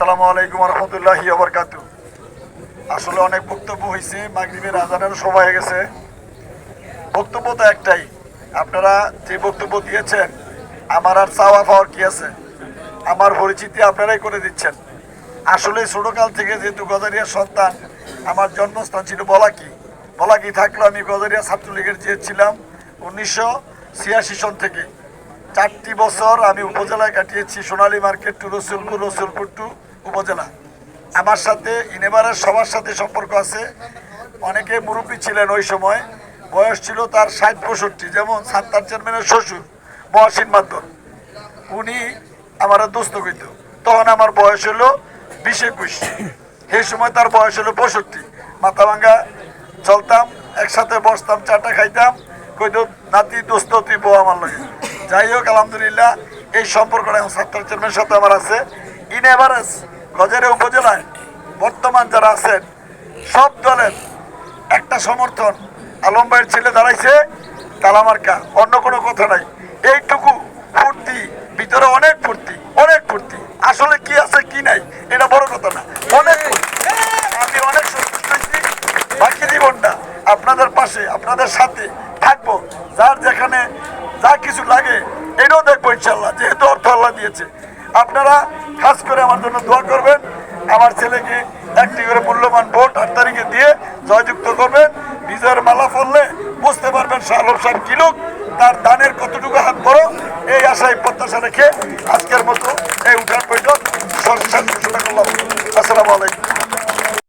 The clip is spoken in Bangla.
আসসালামু আলাইকুম রহমতুল্লাহি আবরকাতু আসলে অনেক বক্তব্য হয়েছে মাগরিবের আজানের সময় হয়ে গেছে। বক্তব্য তো একটাই, আপনারা যে বক্তব্য দিয়েছেন, আমার আর চাওয়া পাওয়ার কি আছে? আমার পরিচিতি আপনারাই করে দিচ্ছেন। আসলে ছোটকাল থেকে যেহেতু গজারিয়ার সন্তান, আমার জন্মস্থান ছিল বলাকি। বলাকি থাকলেও আমি গজারিয়া ছাত্রলীগের যে ছিলাম, উনিশশো ছিয়াশি সন থেকে। চারটি বছর আমি উপজেলায় কাটিয়েছি Sonali market to Rasulpur Rasulpur to উপজেলা। আমার সাথে, ইনেবারের সবার সাথে সম্পর্ক আছে। অনেকে মুরব্বী ছিলেন ওই সময়। বয়স ছিল তার ষাট পঁয়ষট্টি, যেমন সাত্তার চেয়ারম্যানের শ্বশুর মহসিন মাদ্দর। উনি আমার দোস্ত কইত তখন আমার বয়স হলো বিশ একুশ। সেই সময় তার বয়স হলো পঁয়ষট্টি। মাথা ভাঙ্গা, চলতাম, একসাথে বসতাম, চাটা খাইতাম। কইত, নাতি, দোস্ত, তুই বউ আমার লাগে। যাই হোক, আলহামদুলিল্লাহ, এই সম্পর্কটা এখন সাত্তার চেয়ারম্যানের সাথে আমার আছে। ইন এভারেজ উপজেলায় বর্তমান যারা আছেন, সব দলের একটা সমর্থন আলম ভাইয়ের ছেলে দাঁড়াইছে, তালামার্কা, অন্য কোনো কথা নাই। এইটুকু ফুর্তি, ভিতরে অনেক ফুর্তি অনেক ফুর্তি। আসলে কি আছে, কি নাই, এটা বড় কথা না। অনেক আমি অনেক সন্তুষ্ট বাকি জীবনটা আপনাদের পাশে, আপনাদের সাথে থাকব। যার যেখানে যা কিছু লাগে, এটাও দেখব ইনশাল্লাহ, যেহেতু অর্থ আল্লাহ দিয়েছে। আপনারা খাস করে আমার জন্য দোয়া করবেন। আমার ছেলেকে একটি করে মূল্যবান ভোট আট তারিখে দিয়ে জয়যুক্ত করবেন। বিজয়ের মালা ফললে বুঝতে পারবেন শাহরুখ সাহেব কি লোক, তার দানের কতটুকু হাত বড়, এই আশায় প্রত্যাশা রেখে আজকের মতো এই উঠার বৈঠক সরকার আসসালামু আলাইকুম।